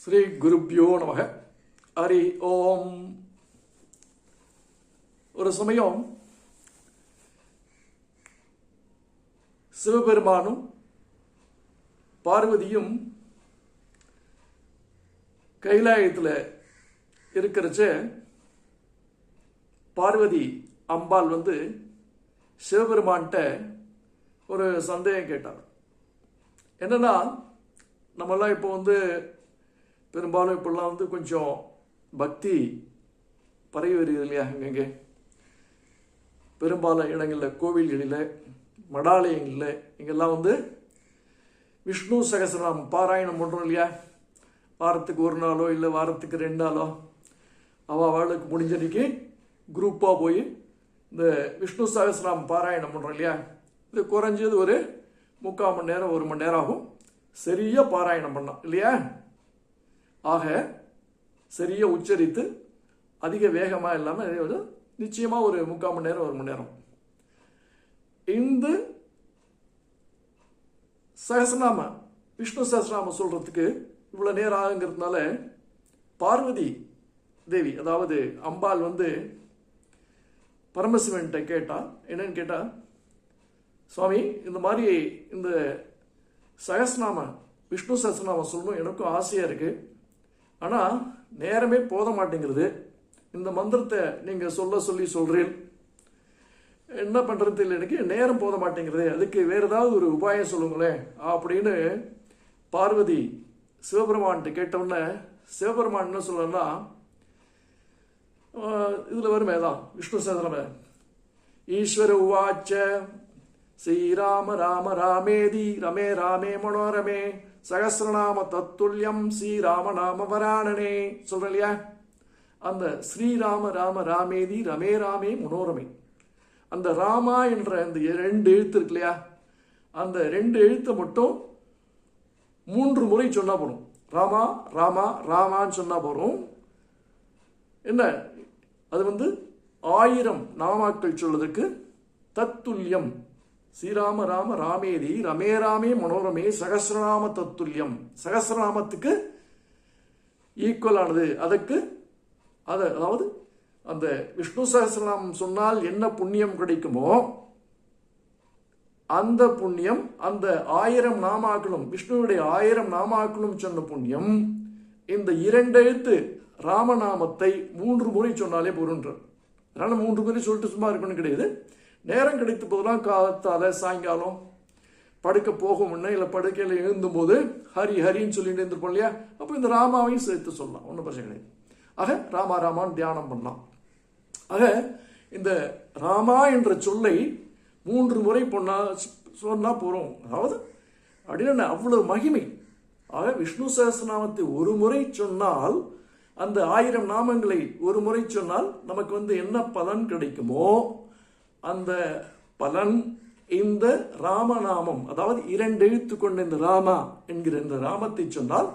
ஸ்ரீ குருப்யோ நமக. ஹரி ஓம். ஒரு சமயம் சிவபெருமானும் பார்வதியும் கைலாயத்தில் இருக்கிறச்ச பார்வதி அம்பாள் வந்து சிவபெருமான்கிட்ட ஒரு சந்தேகம் கேட்டார் என்னன்னா நம்மெல்லாம் இப்போ வந்து பெரும்பாலும் இப்போல்லாம் வந்து கொஞ்சம் பக்தி பரவி வருகிறது இல்லையா? இங்கங்கே பெரும்பாலும் இடங்களில் கோவில்களில் மடாலயங்களில் இங்கெல்லாம் வந்து விஷ்ணு சகசரநாமம் பாராயணம் பண்ணுறோம் இல்லையா? வாரத்துக்கு ஒரு நாளோ இல்லை வாரத்துக்கு ரெண்டு நாளோ. அவள் அவளுக்கு முடிஞ்சன்னைக்கு குரூப்பாக போய் இந்த விஷ்ணு சகசரநாமம் பாராயணம் பண்ணுறோம் இல்லையா? இது குறைஞ்சது ஒரு முக்கால் மணி நேரம் ஒரு மணி நேரம் ஆகும். சரியாக பாராயணம் பண்ணோம் இல்லையா? ஆக சரியாக உச்சரித்து அதிக வேகமாக இல்லாமல் ஒரு நிச்சயமாக ஒரு முக்கால் மணி நேரம் ஒரு மணி நேரம். இந்த சகசநாம விஷ்ணு சகசநாம சொல்கிறதுக்கு இவ்வளோ நேரம் ஆகுங்கிறதுனால பார்வதி தேவி அதாவது அம்பாள் வந்து பரமசிவன்கிட்ட கேட்டால் என்னன்னு கேட்டால் சுவாமி இந்த மாதிரி இந்த சகஸ்நாம விஷ்ணு சகஸ்நாமம் சொல்லணும் எனக்கும் ஆசையாக இருக்குது ஆனால் நேரமே போத மாட்டேங்கிறது இந்த மந்திரத்தை நீங்கள் சொல்ல சொல்லி சொல்கிறேன் என்ன பண்ணுறது இல்லை எனக்கு. நேரம் போத மாட்டேங்கிறது அதுக்கு வேறு ஏதாவது ஒரு உபாயம் சொல்லுங்களேன். அப்படின்னு பார்வதி சிவபெருமான்கிட்ட கேட்டவுடனே சிவபெருமான் என்ன சொல்லணும்னா இதில் வருமே தான் விஷ்ணு சேதனமே ஈஸ்வர உவாச்ச ஸ்ரீராம ராம ராமேதி ரமே ராமே மனோரமே சகசிரநாம தத்துல்யம் ஸ்ரீராம நாம வராணனே சொல்றேன் இல்லையா அந்த ஸ்ரீராம ராம ராமேதி ரமே ராமே மனோரமே. அந்த ராமா என்ற அந்த ரெண்டு எழுத்து இருக்கு இல்லையா அந்த ரெண்டு எழுத்தை மட்டும் மூன்று முறை சொன்னா போதும். ராமா ராமா ராமான்னு சொன்னா போதும். என்ன? அது வந்து ஆயிரம் நாமாக்கள் சொல்வதற்கு தத்துல்யம். ஸ்ரீராம ராம ராமேதி ரமே ராமே மனோரமே சகசிரநாம தத்துல்யம். சகசிரநாமத்துக்கு ஈக்குவலானது அதற்கு அது அதாவது அந்த விஷ்ணு சகசிரநாமம் சொன்னால் என்ன புண்ணியம் கிடைக்குமோ அந்த புண்ணியம் அந்த ஆயிரம் நாமாக்களும் விஷ்ணுவுடைய ஆயிரம் நாமாக்களும் சொன்ன புண்ணியம் இந்த இரண்டெழுத்து ராமநாமத்தை மூன்று முறை சொன்னாலே பொருன்றார். அதனால் மூன்று முறை சொல்லிட்டு சும்மா இருக்கணும்னு கிடையாது. நேரம் கிடைத்த போதெல்லாம் காலத்தால் சாயங்காலம் படுக்க போகும் முன்னே இல்லை படுக்கையில் எழுந்தும்போது ஹரி ஹரின்னு சொல்லிட்டு இருந்திருப்போம் இல்லையா? அப்போ இந்த ராமாவையும் சேர்த்து சொல்லலாம். ஒன்றும் பிரச்சனை கிடையாது. ஆக ராமா ராமான்னு தியானம் பண்ணலாம். ஆக இந்த ராமா என்ற சொல்லை மூன்று முறை பொண்ணா சொன்னால் போகிறோம் அதாவது அப்படின்னு அவ்வளவு மகிமை. ஆக விஷ்ணு சகசிரநாமத்தை ஒரு முறை சொன்னால் அந்த ஆயிரம் நாமங்களை ஒரு முறை சொன்னால் நமக்கு வந்து என்ன பலன் கிடைக்குமோ அந்த பலன் இந்த ராமநாமம் அதாவது இரண்டு எழுத்து கொண்ட இந்த ராமா என்கிற இந்த ராமத்தை சொன்னால்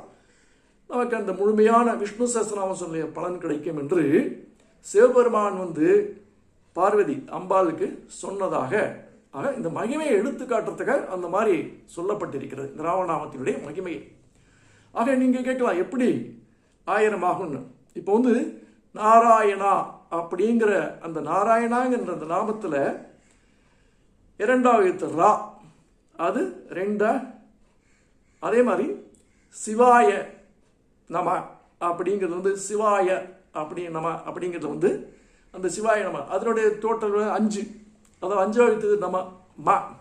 நமக்கு அந்த முழுமையான விஷ்ணு சஹஸ்ரநாமம் சொல்லிய பலன் கிடைக்கும் என்று சிவபெருமான் வந்து பார்வதி அம்பாளுக்கு சொன்னதாக ஆக இந்த மகிமையை எடுத்து காட்டுறதுக்காக அந்த மாதிரி சொல்லப்பட்டிருக்கிறது இந்த ராமநாமத்தினுடைய மகிமையை. ஆக நீங்கள் கேட்கலாம் எப்படி ஆயிரம் ஆகும்னு? இப்போ வந்து நாராயணா அப்படிங்கிற அந்த நாராயணாங்கிற அந்த நாமத்தில் இரண்டாவது எழுத்து ரா. அது ரெண்டா? அதே மாதிரி சிவாய நம அப்படிங்கிறது வந்து சிவாய அப்படி நம அப்படிங்கிறது வந்து அந்த சிவாய நம. அதனுடைய டோட்டல் அஞ்சு. அதாவது அஞ்சாவது எழுத்து நம மா.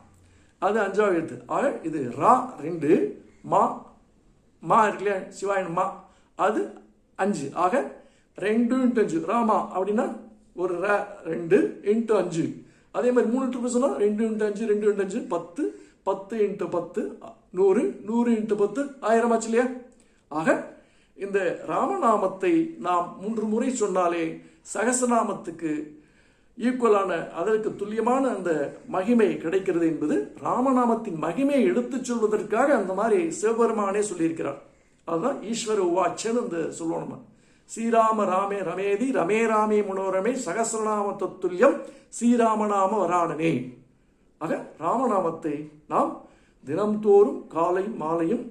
அது அஞ்சாவது எழுத்து. ஆக இது ரா ரெண்டு மா. மா இருக்கு இல்லையா? மா அது அஞ்சு. ஆக ரெண்டு இன்ட்டு அஞ்சு. ராமா அப்படின்னா ஒரு ர ரெண்டு இன்ட்டு அஞ்சு. அதே மாதிரி மூணு இன்ட்டு சொன்னால் ரெண்டு இன்ட்டு அஞ்சு ரெண்டு இன்ட்டு அஞ்சு பத்து. பத்து இன்ட்டு பத்து நூறு. நூறு இன்ட்டு பத்து ஆயிரம் ஆச்சு இல்லையா? ஆக இந்த ராமநாமத்தை நாம் மூன்று முறை சொன்னாலே சகசநாமத்துக்கு ஈக்குவலான அதற்கு துல்லியமான அந்த மகிமை கிடைக்கிறது என்பது ராமநாமத்தின் மகிமையை எடுத்துச் சொல்வதற்காக அந்த மாதிரி சிவபெருமானே சொல்லியிருக்கிறார். அதுதான் ஈஸ்வர உவாச்சன்னு அந்த சொல்லுவோம் நம்ம. ஸ்ரீராம ராமே ரமேதி ரமே ராமே மனோரமே சகசிரநாம தத்துல்யம் ஸ்ரீராமநாம வராணனே. ஆக ராமநாமத்தை நாம் தினம்தோறும் காலையும் மாலையும்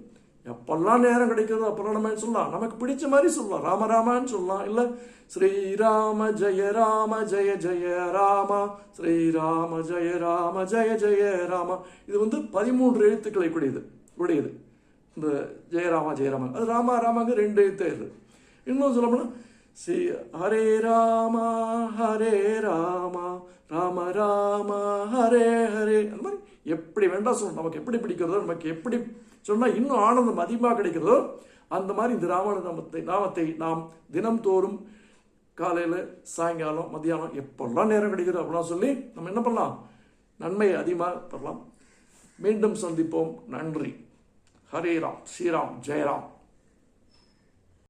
எப்பெல்லாம் நேரம் கிடைக்கிறதோ அப்பெல்லாம் நம்ம சொல்லலாம்? நமக்கு பிடிச்ச மாதிரி சொல்லலாம். ராமராமான்னு சொல்லலாம். இல்லை ஸ்ரீராம ஜெய ராம ஜெய ஜெய ராமா ஸ்ரீராம ஜெய ராம ஜெய ஜெய ராமா. இது வந்து பதிமூன்று எழுத்துக்களை கூடியது உடையது இந்த ஜெயராமா ஜெயராமா அது ராமா ராமாங்க ரெண்டு எழுத்து இது இன்னும் சொல்லப்போனால் ஸ்ரீ ஹரே ராமா ஹரே ராமா ராம ராமா ஹரே ஹரே. அந்த மாதிரி எப்படி வேண்டாம் சொல்லணும். நமக்கு எப்படி பிடிக்கிறதோ நமக்கு எப்படி சொன்னால் இன்னும் ஆனந்தம் அதிகமாக கிடைக்கிறதோ அந்த மாதிரி இந்த ராமண நாமத்தை நாமத்தை நாம் தினம்தோறும் காலையில் சாயங்காலம் மத்தியானம் எப்பெல்லாம் நேரம் கிடைக்குது அப்படிலாம் சொல்லி நம்ம என்ன பண்ணலாம்? நன்மையை அதிகமாக பெறலாம். மீண்டும் சந்திப்போம். நன்றி. ஹரே ராம். ஸ்ரீராம். ஜெயராம்.